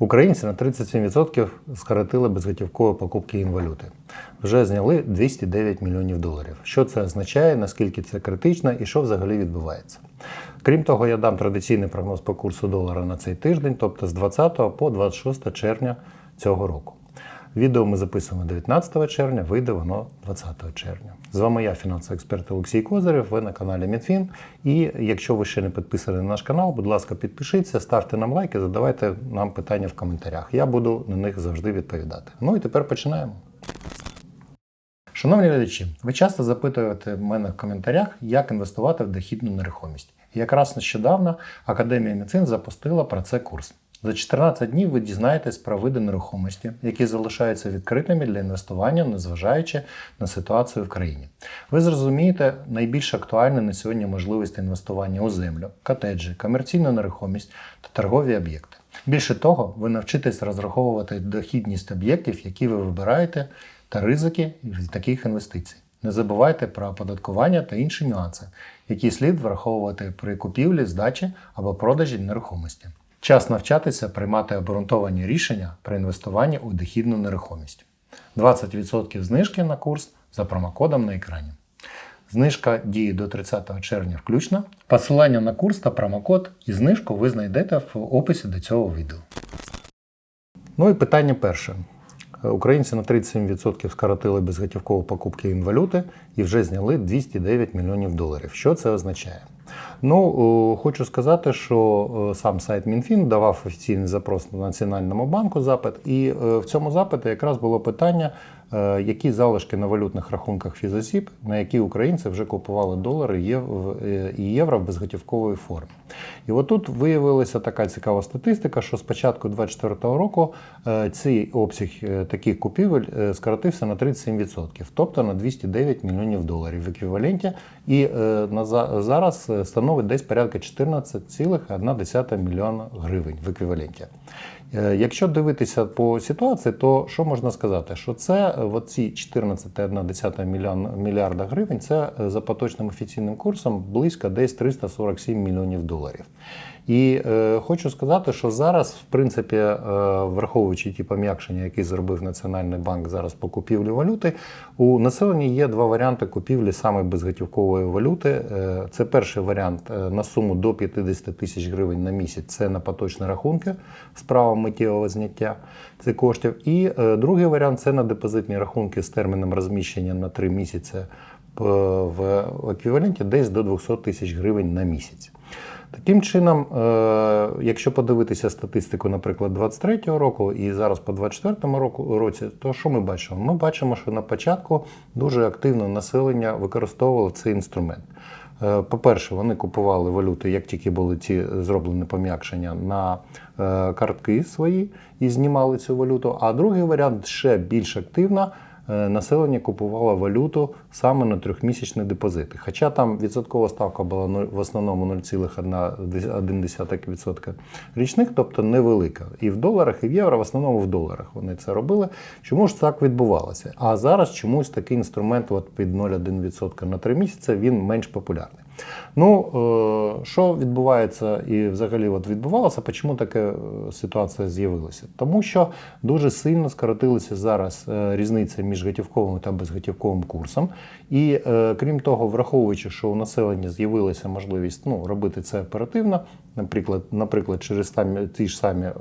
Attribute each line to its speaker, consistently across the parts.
Speaker 1: Українці на 37% скоротили безготівкові покупки інвалюти. Вже зняли 209 мільйонів доларів. Що це означає, наскільки це критично і що взагалі відбувається? Крім того, я дам традиційний прогноз по курсу долара на цей тиждень, тобто з 20 по 26 червня цього року. Відео ми записуємо 19 червня, вийде воно 20 червня. З вами я, фінансовий експерт Олексій Козирєв, ви на каналі Мінфін. І якщо ви ще не підписані на наш канал, будь ласка, підпишіться, ставте нам лайки, задавайте нам питання в коментарях. Я буду на них завжди відповідати. Ну і тепер починаємо. Шановні глядачі, ви часто запитуєте мене в коментарях, як інвестувати в дохідну нерухомість. І якраз нещодавно Академія Мінфін запустила про це курс. За 14 днів ви дізнаєтесь про види нерухомості, які залишаються відкритими для інвестування, незважаючи на ситуацію в країні. Ви зрозумієте найбільш актуальні на сьогодні можливості інвестування у землю, котеджі, комерційну нерухомість та торгові об'єкти. Більше того, ви навчитесь розраховувати дохідність об'єктів, які ви вибираєте, та ризики таких інвестицій. Не забувайте про оподаткування та інші нюанси, які слід враховувати при купівлі, здачі або продажі нерухомості. Час навчатися приймати обґрунтовані рішення при інвестуванні у дохідну нерухомість. 20% знижки на курс за промокодом на екрані. Знижка діє до 30 червня включно. Посилання на курс та промокод і знижку ви знайдете в описі до цього відео. Ну і питання перше. Українці на 37% скоротили безготівкові покупки інвалюти і вже зняли 209 мільйонів доларів. Що це означає? Ну, хочу сказати, що сам сайт Мінфін давав офіційний запрос на Національному банку запит, і е, в цьому запиті якраз було питання, е, які залишки на валютних рахунках фізосіб, на які українці вже купували долари е, і євро в безготівковій формі. І отут виявилася така цікава статистика, що з початку 2024 року е, цей обсяг е, таких купівель е, скоротився на 37%, тобто на 209 мільйонів доларів в еквіваленті, і е, зараз е, становить десь порядка 14,1 мільйона гривень в еквіваленті. Е, Якщо дивитися по ситуації, то що можна сказати? Що це е, от ці 14,1 мільйон, мільярда гривень, це е, за поточним офіційним курсом близько десь 347 мільйонів доларів. І е, хочу сказати, що зараз, в принципі, е, враховуючи ті пом'якшення, які зробив Національний банк зараз по купівлі валюти, у населення є два варіанти купівлі саме безготівкової валюти. Е, це перший варіант е, на суму до 50 тисяч гривень на місяць. Це на поточні рахунки з правом миттєвого зняття цих коштів. І е, другий варіант це на депозитні рахунки з терміном розміщення на 3 місяці е, в еквіваленті десь до 200 тисяч гривень на місяць. Таким чином, е, якщо подивитися статистику, наприклад, 23-го року і зараз по 24-му року році, то що ми бачимо? Ми бачимо, що на початку дуже активно населення використовувало цей інструмент. Е, По-перше, вони купували валюти, як тільки були ці зроблені пом'якшення на е, картки свої і знімали цю валюту. А другий варіант ще більш активно населення купувало валюту саме на трьохмісячні депозити. Хоча там відсоткова ставка була в основному 0,1% річних, тобто невелика. І в доларах, і в євро, в основному в доларах вони це робили. Чому ж так відбувалося? А зараз чомусь такий інструмент от під 0,1% на 3 місяці він менш популярний. Ну, е, що відбувається і взагалі от відбувалося, чому така е, ситуація з'явилася? Тому що дуже сильно скоротилася зараз е, різниця між готівковим та безготівковим курсом. І е, крім того, враховуючи, що у населення з'явилася можливість ну, робити це оперативно, наприклад, наприклад, через самі, ті ж самі е,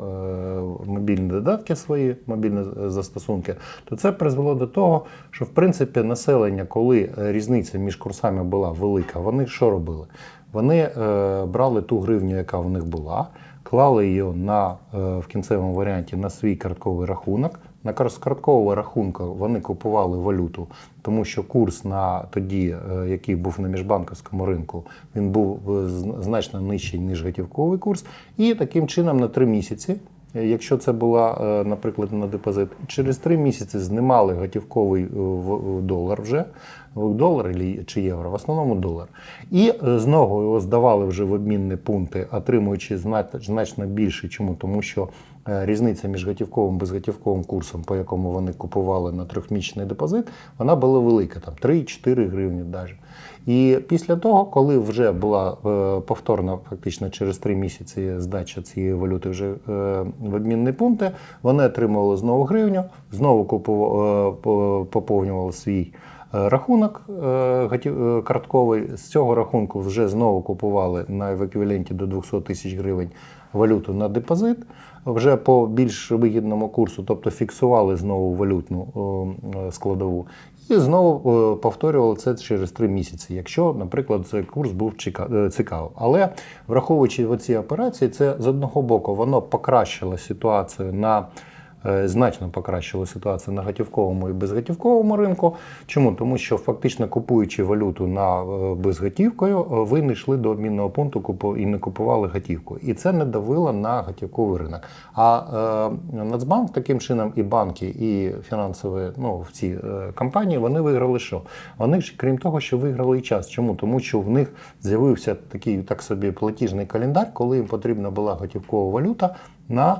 Speaker 1: мобільні додатки свої, мобільні е, застосунки, то це призвело до того, що в принципі населення, коли е, різниця між курсами була велика, вони що робили? Вони е, брали ту гривню, яка в них була, клали її на, е, в кінцевому варіанті на свій картковий рахунок. На карткового рахунку вони купували валюту, тому що курс на тоді, е, який був на міжбанківському ринку, він був е, значно нижчий, ніж готівковий курс. І таким чином на три місяці Е, Якщо це була, наприклад, на депозит, через три місяці знімали готівковий долар вже долар чи євро, в основному долар. І знову його здавали вже в обмінні пункти, отримуючи значно більше. Чому? Тому що різниця між готівковим і безготівковим курсом, по якому вони купували на трьохмісячний депозит, вона була велика, там 3-4 гривні навіть. І після того, коли вже була е, повторна, фактично через три місяці здача цієї валюти вже е, в обмінні пункти, вони отримували знову гривню, знову поповнювали свій. е, Рахунок е, е, картковий з цього рахунку вже знову купували на в еквіваленті до 200 тисяч гривень валюту на депозит вже по більш вигідному курсу, тобто фіксували знову валютну е, складову. І знову е, повторювали це через три місяці, якщо, наприклад, цей курс був е, цікавий. Але враховуючи ці операції, це з одного боку воно покращило ситуацію на значно покращило ситуацію на готівковому і безготівковому ринку. Чому? Тому що фактично купуючи валюту на е, безготівкою, е, ви не йшли до обмінного пункту і не купували готівку. І це не давило на готівковий ринок. А е, Нацбанк таким чином і банки, і фінансові ну, в ці е, компанії вони виграли що? Вони ж, крім того, що виграли і час. Чому? Тому що в них з'явився такий так собі платіжний календар, коли їм потрібна була готівкова валюта на е,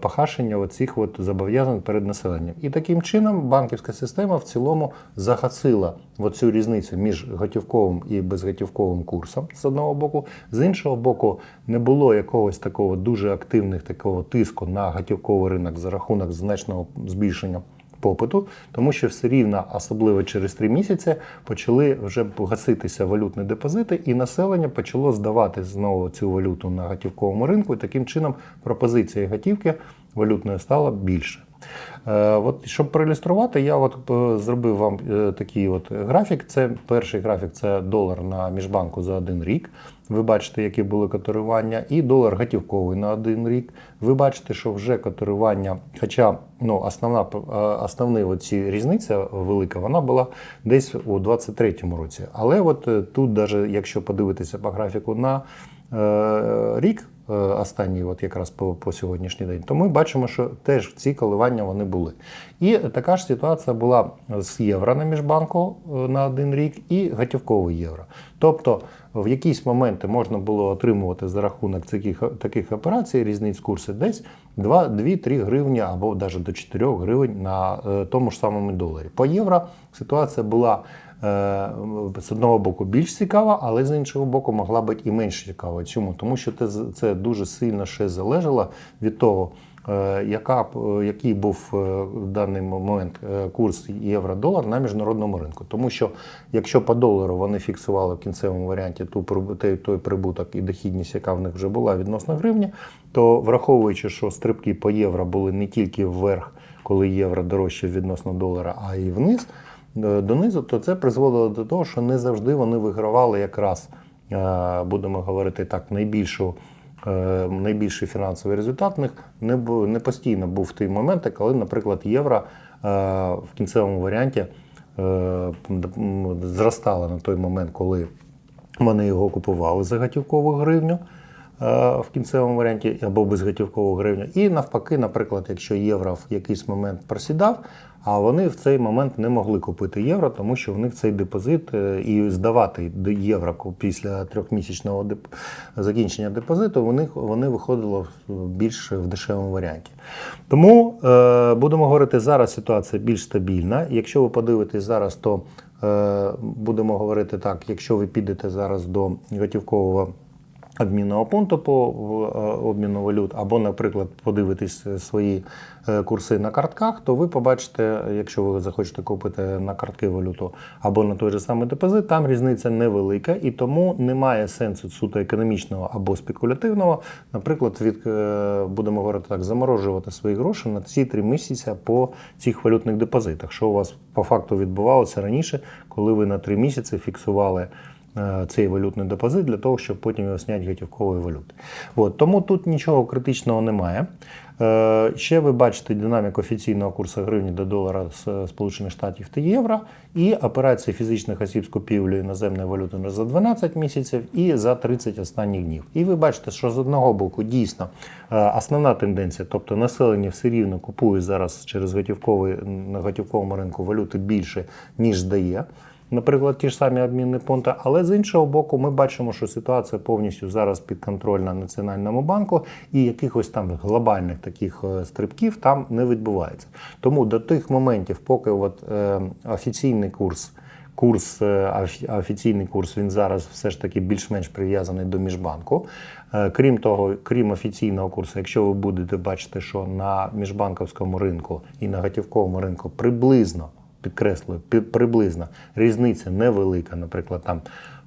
Speaker 1: погашення оцих от зобов'язань перед населенням. І таким чином банківська система в цілому загасила цю різницю між готівковим і безготівковим курсом з одного боку. З іншого боку, не було якогось такого дуже активних такого тиску на готівковий ринок за рахунок значного збільшення попиту, тому що все рівно, особливо через три місяці, почали вже гаситися валютні депозити, і населення почало здавати знову цю валюту на готівковому ринку. І таким чином пропозиція готівки валютної стала більше. Е, От, щоб проілюструвати, я от е, зробив вам е, такий от графік. Це перший графік це долар на міжбанку за один рік. Ви бачите, які були котирування, і долар готівковий на один рік. Ви бачите, що вже котирування, хоча ну, основна основна оці різниця велика, вона була десь у 23-му році. Але от тут, даже, якщо подивитися по графіку на е, рік, останній, от якраз по, по сьогоднішній день, то ми бачимо, що теж ці коливання вони були. І така ж ситуація була з євро на міжбанку е, на один рік і готівковий євро. Тобто в якісь моменти можна було отримувати за рахунок таких, таких операцій різниць курсу десь 2-3 гривні або навіть до 4 гривень на е, тому ж самому доларі. По євро ситуація була е, з одного боку більш цікава, але з іншого боку могла бути і менш цікава. Чому? Тому що це, дуже сильно ще залежало від того, е, яка, е, який був е, в даний момент е, курс євро-долар на міжнародному ринку. Тому що якщо по долару вони фіксували в кінцевому варіанті ту той, прибуток і дохідність, яка в них вже була відносно гривні, то враховуючи, що стрибки по євро були не тільки вверх, коли євро дорожче відносно долара, а й вниз е, донизу, то це призводило до того, що не завжди вони вигравали якраз, е, будемо говорити так, найбільшу. е, Найбільший фінансовий результат в них не, постійно був в ті моменти, коли, наприклад, євро е, в кінцевому варіанті е, м, зростало на той момент, коли вони його купували за готівкову гривню е, в кінцевому варіанті або безготівкову гривню. І навпаки, наприклад, якщо євро в якийсь момент просідав, а вони в цей момент не могли купити євро, тому що в них цей депозит е, і здавати євро після трьохмісячного деп... закінчення депозиту, вони, вони виходили в- більш в дешевому варіанті. Тому е, будемо говорити, зараз ситуація більш стабільна. Якщо ви подивитесь зараз, то е, будемо говорити так, якщо ви підете зараз до готівкового обмінного пункту по е, обміну валют, або, наприклад, подивитись е, свої курси на картках, то ви побачите, якщо ви захочете купити на картки валюту або на той же самий депозит, там різниця невелика, і тому немає сенсу суто економічного або спекулятивного, наприклад, від е, будемо говорити так, заморожувати свої гроші на ці три місяці по цих валютних депозитах. Що у вас по факту відбувалося раніше, коли ви на три місяці фіксували е, цей валютний депозит для того, щоб потім його зняти готівкової валюти. От, тому тут нічого критичного немає. Е, Ще ви бачите динаміку офіційного курсу гривні до долара з Сполучених Штатів та євро, і операції фізичних осіб з купівлею іноземної валюти за 12 місяців і за 30 останніх днів. І ви бачите, що з одного боку дійсно е, основна тенденція, тобто населення все рівно купує зараз через готівковий на готівковому ринку валюти більше, ніж здає. Наприклад, ті ж самі обмінні пункти, але з іншого боку, ми бачимо, що ситуація повністю зараз підконтрольна Національному банку, і якихось там глобальних таких е, стрибків там не відбувається. Тому до тих моментів, поки от, е, офіційний курс. Курс е, офіційний курс він зараз все ж таки більш-менш прив'язаний до міжбанку. Е, Крім того, крім офіційного курсу, якщо ви будете бачити, що на міжбанковському ринку і на готівковому ринку приблизно підкреслюю, пі- приблизно різниця невелика, наприклад, там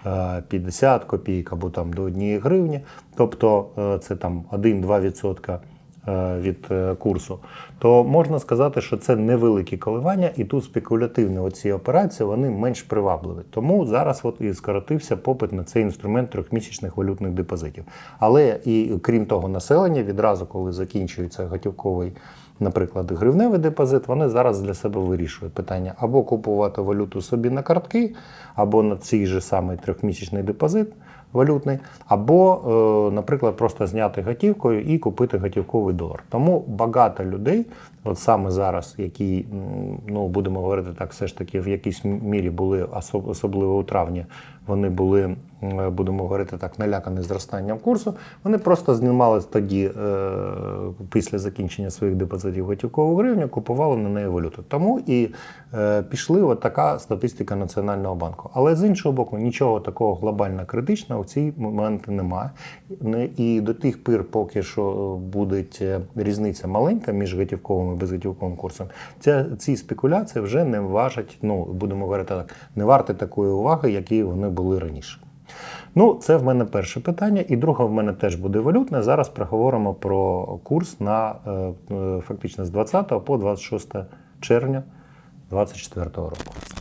Speaker 1: е, 50 копійок або там до 1 гривні, тобто е, це там 1-2% е, від е, курсу, то можна сказати, що це невеликі коливання, і тут спекулятивні оці операції вони менш привабливі. Тому зараз от і скоротився попит на цей інструмент трьохмісячних валютних депозитів. Але і крім того, населення відразу, коли закінчується готівковий. Наприклад, гривневий депозит, вони зараз для себе вирішують питання або купувати валюту собі на картки, або на цей же самий трьохмісячний депозит валютний, або, е, наприклад, просто зняти готівкою і купити готівковий долар. Тому багато людей, от саме зараз, які, ну будемо говорити так, все ж таки в якійсь мірі були особливо у травні, вони були, будемо говорити так, налякані зростанням курсу. Вони просто знімали тоді, е, після закінчення своїх депозитів готівкову гривню, купували на неї валюту. Тому і е, пішли от така статистика Національного банку. Але з іншого боку, нічого такого глобально критичного в цій моменти немає. І до тих пір, поки що буде е, різниця маленька між готівковим і безготівковим курсом, ця, ці спекуляції вже не важать, ну будемо говорити так, не варти такої уваги, які вони були раніше. Ну, це в мене перше питання. І друге в мене теж буде валютне. Зараз проговоримо про курс на е, е, фактично з 20 по 26 червня 2024 року.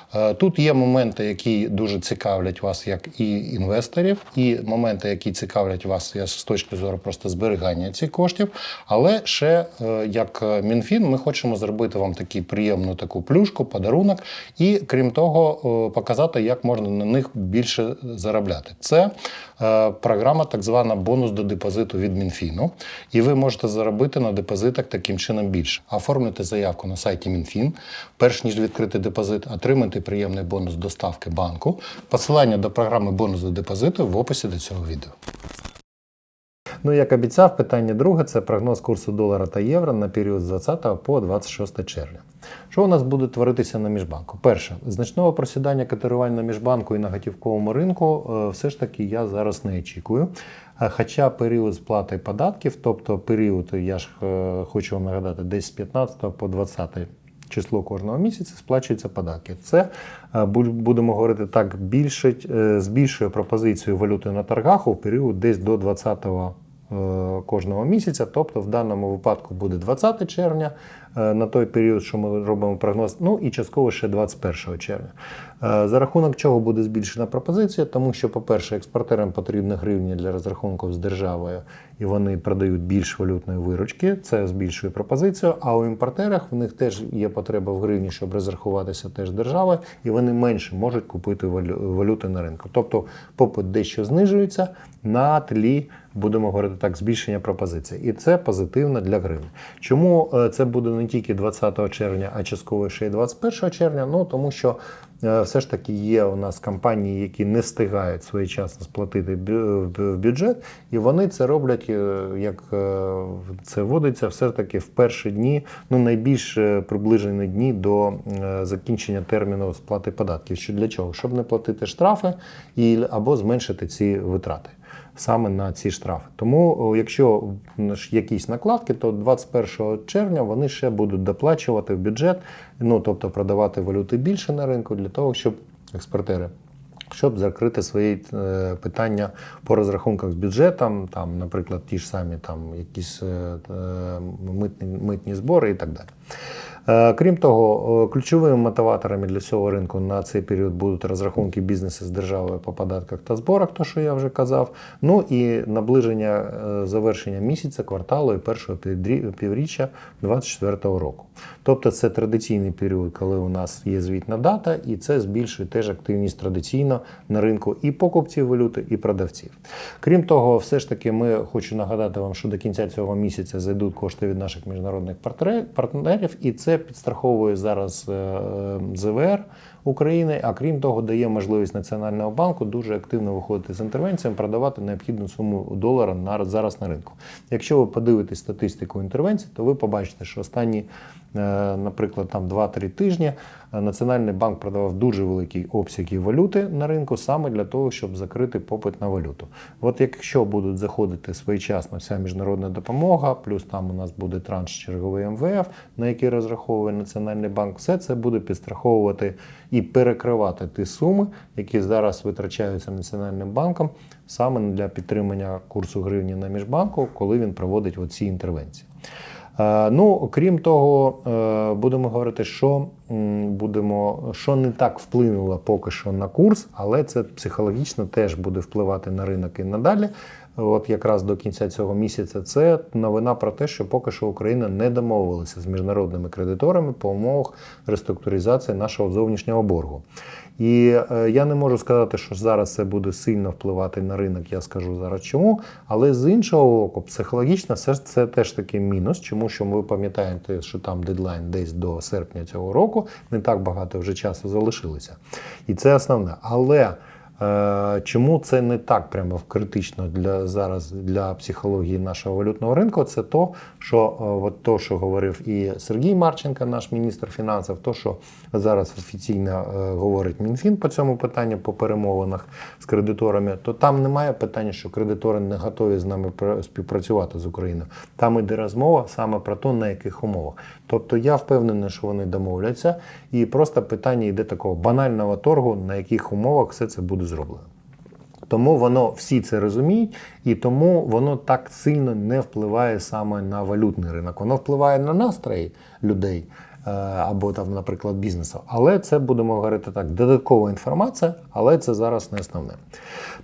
Speaker 1: Е, Тут є моменти, які дуже цікавлять вас як і інвесторів, і моменти, які цікавлять вас з точки зору просто зберігання цих коштів. Але ще е, як е, МінФін, ми хочемо зробити вам таку приємну таку плюшку, подарунок, і крім того, показати, як можна на них більше заробляти. Це програма, так звана бонус до депозиту від Мінфіну. І ви можете заробити на депозитах таким чином більше. Оформлюйте заявку на сайті Мінфін. Перш ніж відкрити депозит, приємний бонус доставки банку. Посилання до програми бонус до депозиту в описі до цього відео. Ну, як обіцяв, питання друге це прогноз курсу долара та євро на період з 20 по 26 червня. Що у нас буде творитися на міжбанку? Перше, значного просідання котирувань на міжбанку і на готівковому ринку е, все ж таки я зараз не очікую. Е, Хоча період сплати податків, тобто період, я ж е, хочу вам нагадати, десь з 15 по 20 число кожного місяця сплачуються податки. Це е, будемо говорити так, більше збільшує пропозицію валюти на торгах у період десь до 20 е, кожного місяця. Тобто в даному випадку буде 20 червня е, на той період, що ми робимо прогноз, ну і частково ще 21 червня. Е, За рахунок чого буде збільшена пропозиція, тому що, по-перше, експортерам потрібні гривні для розрахунків з державою, і вони продають більш валютної виручки. Це збільшує пропозицію. А у імпортерах в них теж є потреба в гривні, щоб розрахуватися теж з державою, і вони менше можуть купити валюти на ринку. Тобто попит дещо знижується на тлі, будемо говорити так, збільшення пропозицій. І це позитивно для гривні. Чому е, це буде не тільки 20 червня, а частково ще й 21 червня? Ну тому що все ж таки є у нас компанії, які не встигають своєчасно сплатити в бюджет, і вони це роблять, е, як е, це водиться, все ж таки в перші дні, ну найбільш е, приближені дні до е, закінчення терміну сплати податків. Що для чого? Щоб не платити штрафи і або зменшити ці витрати. Саме на ці штрафи. Тому, якщо якісь накладки, то 21 червня вони ще будуть доплачувати в бюджет, ну тобто продавати валюти більше на ринку для того, щоб експортери щоб закрити свої е, питання по розрахунках з бюджетом, там, наприклад, ті ж самі там, якісь е, е, митні, митні збори і так далі. Е, Крім того, е, ключовими мотиваторами для цього ринку на цей період будуть розрахунки бізнесу з державою по податках та зборах, то що я вже казав. Ну і наближення е, завершення місяця, кварталу і першого півріччя 2024 року. Тобто це традиційний період, коли у нас є звітна дата, і це збільшує теж активність традиційно на ринку і покупців валюти, і продавців. Крім того, все ж таки, ми хочу нагадати вам, що до кінця цього місяця зайдуть кошти від наших міжнародних партнерів, і це підстраховує зараз е, е, ЗВР України. А крім того, дає можливість Національного банку дуже активно виходити з інтервенціями, продавати необхідну суму долара на зараз на ринку. Якщо ви подивитесь статистику інтервенцій, то ви побачите, що останні, е, наприклад, там 2-3 тижні е, Національний банк продавав дуже великі обсяги валюти на ринку саме для того, щоб закрити попит на валюту. От якщо будуть заходити своєчасно вся міжнародна допомога, плюс там у нас буде транш черговий МВФ, на який розраховує Національний банк, все це буде підстраховувати і перекривати ті суми, які зараз витрачаються Національним банком саме для підтримання курсу гривні на міжбанку, коли він проводить оці інтервенції. Е, Ну, крім того, е, будемо говорити, що будемо, що не так вплинуло поки що на курс, але це психологічно теж буде впливати на ринок і надалі. От якраз до кінця цього місяця це новина про те, що поки що Україна не домовилася з міжнародними кредиторами по умовах реструктуризації нашого зовнішнього боргу. І е, я не можу сказати, що зараз це буде сильно впливати на ринок, я скажу зараз чому. Але з іншого боку, психологічно ж це теж такий мінус, чому що ви пам'ятаєте, що там дедлайн десь до серпня цього року, не так багато вже часу залишилося. І це основне. Але Чому це не так прямо критично для зараз для психології нашого валютного ринку? Це то, що е, от то, що говорив і Сергій Марченко, наш міністр фінансів, то, що зараз офіційно е, говорить Мінфін по цьому питанню по перемовинах з кредиторами, то там немає питання, що кредитори не готові з нами пра- співпрацювати з Україною. Там іде розмова саме про те, на яких умовах. Тобто я впевнений, що вони домовляться, і просто питання йде такого банального торгу, на яких умовах все це буде зроблено. Тому воно всі це розуміють, і тому воно так сильно не впливає саме на валютний ринок. Воно впливає на настрої людей або там, наприклад, бізнесу. Але це будемо говорити так, додаткова інформація, але це зараз не основне.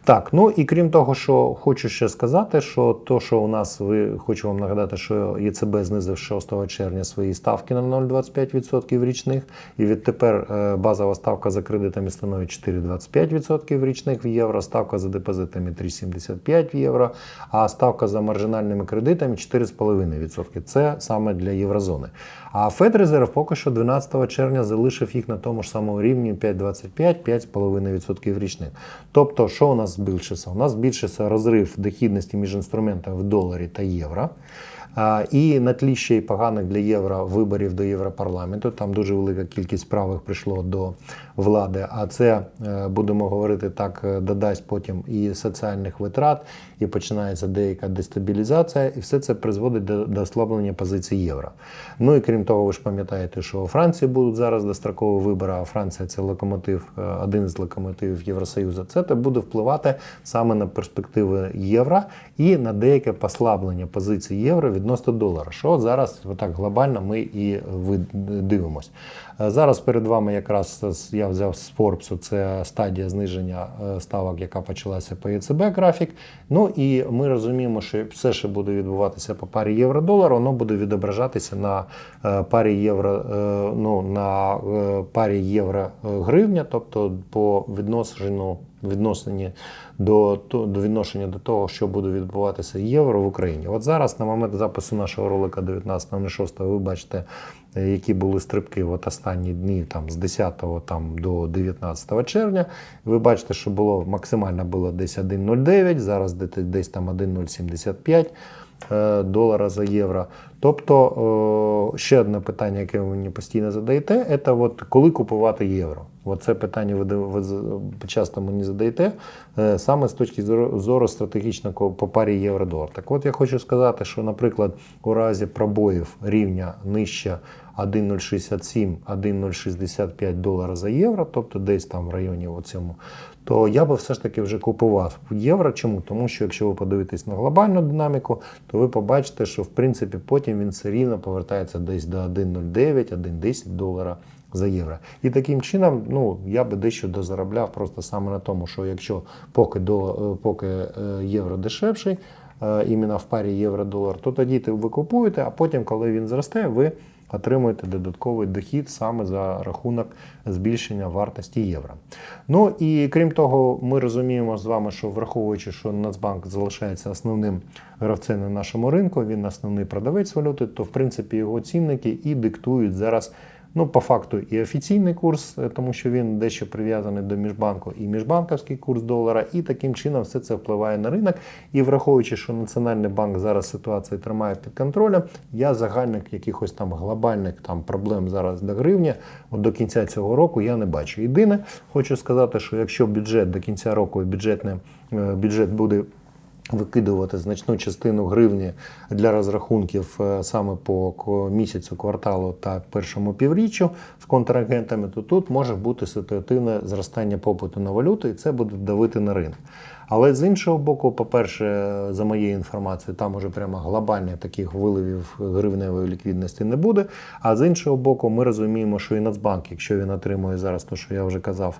Speaker 1: Так, ну і крім того, що хочу ще сказати, що то, що у нас ви хочу вам нагадати, що ЄЦБ знизив 6 червня свої ставки на 0,25% річних, і відтепер е, базова ставка за кредитами становить 4,25% річних в євро, ставка за депозитами 3,75 в євро, а ставка за маржинальними кредитами 4,5%. Це саме для єврозони. А Федрезерв поки що 12 червня залишив їх на тому ж самому рівні 5,25-5,5% річних. Тобто, що у нас збільшиться? У нас збільшиться розрив дохідності між інструментами в доларі та євро. І на тлі ще й поганих для євро виборів до Європарламенту. Там дуже велика кількість правих прийшло до влади. А це е, будемо говорити так, е, додасть потім і соціальних витрат, і починається деяка дестабілізація, і все це призводить до, до ослаблення позиції євро. Ну і крім того, ви ж пам'ятаєте, що у Франції будуть зараз дострокові вибори. А Франція це локомотив, е, один з локомотивів Євросоюзу. Це те буде впливати саме на перспективи євро і на деяке послаблення позиції євро відносно долара. Що зараз так глобально ми і ви- дивимось. Е, Зараз перед вами якраз я взяв з Forbes, це стадія зниження е, ставок, яка почалася по ЕЦБ графік. Ну і ми розуміємо, що все, що буде відбуватися по парі євро-долар, воно буде відображатися на е, парі євро, ну, на парі євро-гривня, тобто по відношенню відношенні до, до відношення до того, що буде відбуватися євро в Україні. От зараз, на момент запису нашого ролика 19.06, ви бачите, е, які були стрибки от останні дні там, з 10 там, до 19 червня. Ви бачите, що було максимально було десь 1,09, зараз десь, десь там 1,075 е, долара за євро. Тобто е, ще одне питання, яке ви мені постійно задаєте, це от коли купувати євро. От це питання ви, часто мені задаєте е, саме з точки зору, зору стратегічного по парі євро-долар. Так от я хочу сказати, що, наприклад, у разі пробоїв рівня нижче 1,067, 1,065 долара за євро, тобто десь там в районі цьому, то я би все ж таки вже купував євро. Чому? Тому що якщо ви подивитесь на глобальну динаміку, то ви побачите, що в принципі потім він все рівно повертається десь до 1,09, 1,10 долара за євро. І таким чином, ну я би дещо дозаробляв просто саме на тому, що якщо поки до е, поки е, євро дешевший, е, іменно в парі євро-долар, то тоді ти ви купуєте, а потім, коли він зросте, ви отримуєте додатковий дохід саме за рахунок збільшення вартості євро. Ну і крім того, ми розуміємо з вами, що враховуючи, що Нацбанк залишається основним гравцем на нашому ринку, він основний продавець валюти, то в принципі його цінники і диктують зараз. Ну, по факту і офіційний курс, е, тому що він дещо прив'язаний до міжбанку, і міжбанківський курс долара, і таким чином все це впливає на ринок. І враховуючи, що Національний банк зараз ситуацію тримає під контролем, я загальних якихось там глобальних там проблем зараз до гривні от до кінця цього року я не бачу. Єдине, хочу сказати, що якщо бюджет до кінця року бюджетне, е, бюджет буде викидувати значну частину гривні для розрахунків е, саме по місяцю, кварталу та першому півріччю з контрагентами, то тут може бути ситуативне зростання попиту на валюту, і це буде давити на ринок. Але з іншого боку, по-перше, за моєю інформацією, там уже прямо глобальних таких виливів гривневої ліквідності не буде. А з іншого боку, ми розуміємо, що і Нацбанк, якщо він отримує зараз те, що я вже казав,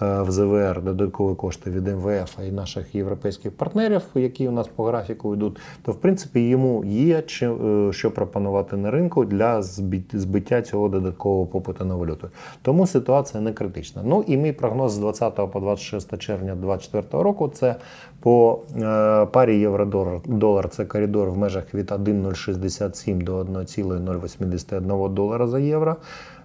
Speaker 1: в ЗВР додаткові кошти від МВФ і наших європейських партнерів, які у нас по графіку йдуть, то в принципі йому є е, що пропонувати на ринку для збиття цього додаткового попиту на валюту. Тому ситуація не критична. Ну і мій прогноз з 20 по 26 червня 2024 року це по е, парі євро-долар долар це коридор в межах від 1,067 до 1,081 долара за євро.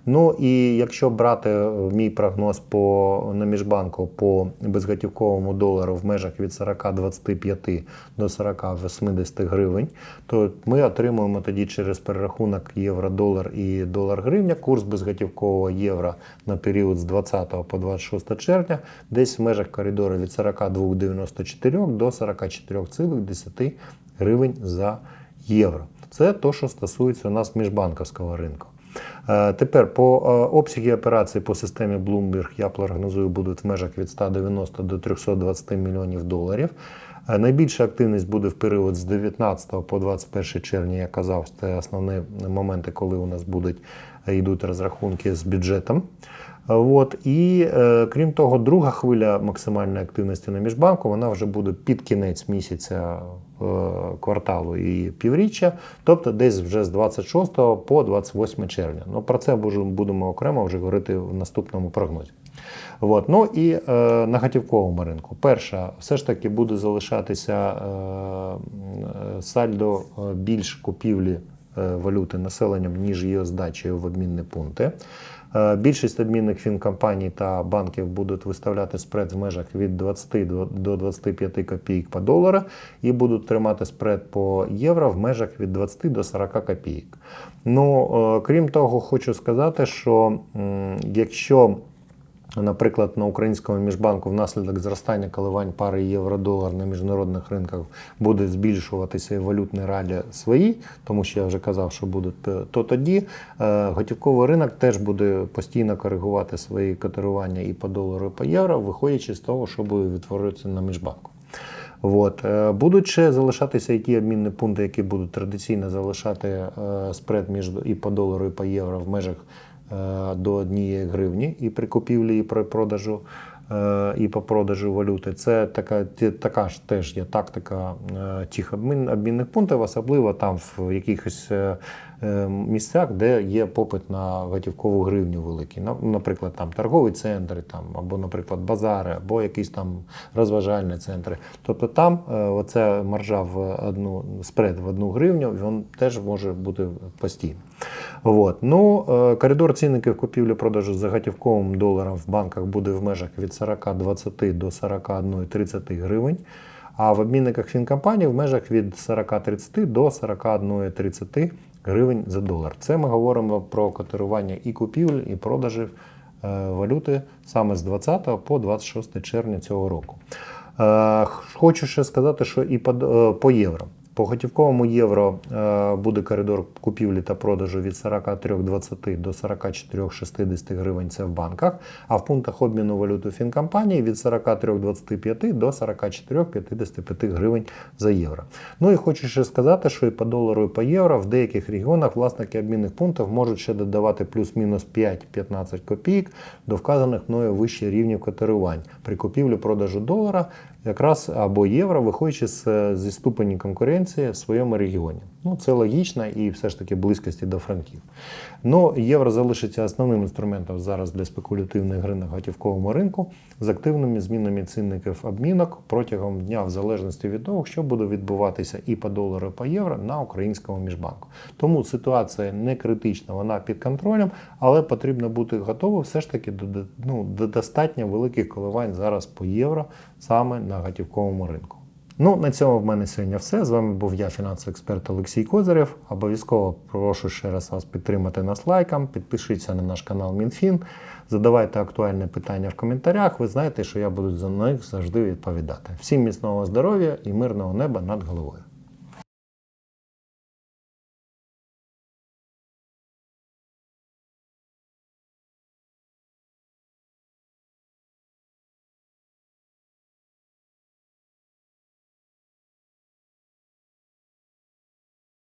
Speaker 1: Ну і якщо брати е, мій прогноз по на міжбанку по безготівковому долару в межах від 40-25 до 40-80 гривень, то ми отримуємо тоді через перерахунок євро-долар і долар-гривня курс безготівкового євро на період з 20 по 26 червня, десь в межах коридору від 42,94 до 44,10 гривень за євро. Це то, що стосується у нас міжбанківського ринку. Е, Тепер по обсягі обсяги операцій по системі Bloomberg я прогнозую будуть в межах від 190 до 320 мільйонів доларів. Е, Найбільша активність буде в період з 19 по 21 червня. Я казав, це основні моменти, коли у нас будуть е, йдуть розрахунки з бюджетом. Е, От і е, крім того, друга хвиля максимальної активності на міжбанку вона вже буде під кінець місяця е, кварталу і півріччя, тобто десь вже з 26 по 28 червня. Ну про це будемо- окремо вже говорити в наступному прогнозі. От. Ну і е, на готівковому ринку. Перша, все ж таки буде залишатися е, сальдо е, більш купівлі е, валюти населенням, ніж її здачею в обмінні пункти. Е, Більшість обмінних фінкомпаній та банків будуть виставляти спред в межах від 20 до- до 25 копійок по долару і будуть тримати спред по євро в межах від 20 до 40 копійок. Ну, е, крім того, хочу сказати, що якщо Наприклад, на українському міжбанку внаслідок зростання коливань пари євро-долар на міжнародних ринках буде збільшуватися і валютні ралі свої, тому що я вже казав, що будуть, е, то тоді е, готівковий ринок теж буде постійно коригувати свої котирування і по долару, і по євро, виходячи з того, що буде відтворюватися на міжбанку. От. е, Будуть ще залишатися і ті обмінні пункти, які будуть традиційно залишати спред між і по долару, і по євро в межах до однієї гривні і при купівлі, і при продажу. е, І по продажу валюти. Це така, така ж теж є тактика е, тих обмін, обмінних пунктів, особливо там в якихось е, е, місцях, де є попит на готівкову гривню великий. Наприклад, там торгові центри, там, або, наприклад, базари, або якісь там розважальні центри. Тобто там е, оця маржа в одну спред в одну гривню, він теж може бути постійно. От. Ну, е, коридор цінників купівлі-продажу за готівковим доларом в банках буде в межах від 40,20 до 41,30 гривень. А в обмінниках фінкомпаній в межах від 40,30 до 41,30 гривень за долар. Це ми говоримо про котирування і купівель, і продажів е, валюти саме з 20 по 26 червня цього року. Е, Хочу ще сказати, що і е, по євро. По готівковому євро е, буде коридор купівлі та продажу від 43,20 до 44,60 гривень це в банках, а в пунктах обміну валюти фінкомпанії від 43,25 до 44,55 гривень за євро. Ну і хочу ще сказати, що і по долару, і по євро в деяких регіонах власники обмінних пунктів можуть ще додавати плюс-мінус 5-15 копійок до вказаних мною вище рівнів котирувань при купівлі продажу долара якраз або євро, виходячи з, зі ступені конкуренції в своєму регіоні. Ну, це логічно і все ж таки близькості до франків. Ну, євро залишиться основним інструментом зараз для спекулятивної гри на готівковому ринку з активними змінами цінників обмінок протягом дня, в залежності від того, що буде відбуватися і по долару, і по євро на українському міжбанку. Тому ситуація не критична, вона під контролем, але потрібно бути готовим все ж таки до, ну, до достатньо великих коливань зараз по євро саме на готівковому ринку. Ну, на цьому в мене сьогодні все. З вами був я, фінансовий експерт Олексій Козирєв. Обов'язково прошу ще раз вас підтримати нас лайком, підпишіться на наш канал МінФін, задавайте актуальні питання в коментарях. Ви знаєте, що я буду за них завжди відповідати. Всім міцного здоров'я і мирного неба над головою.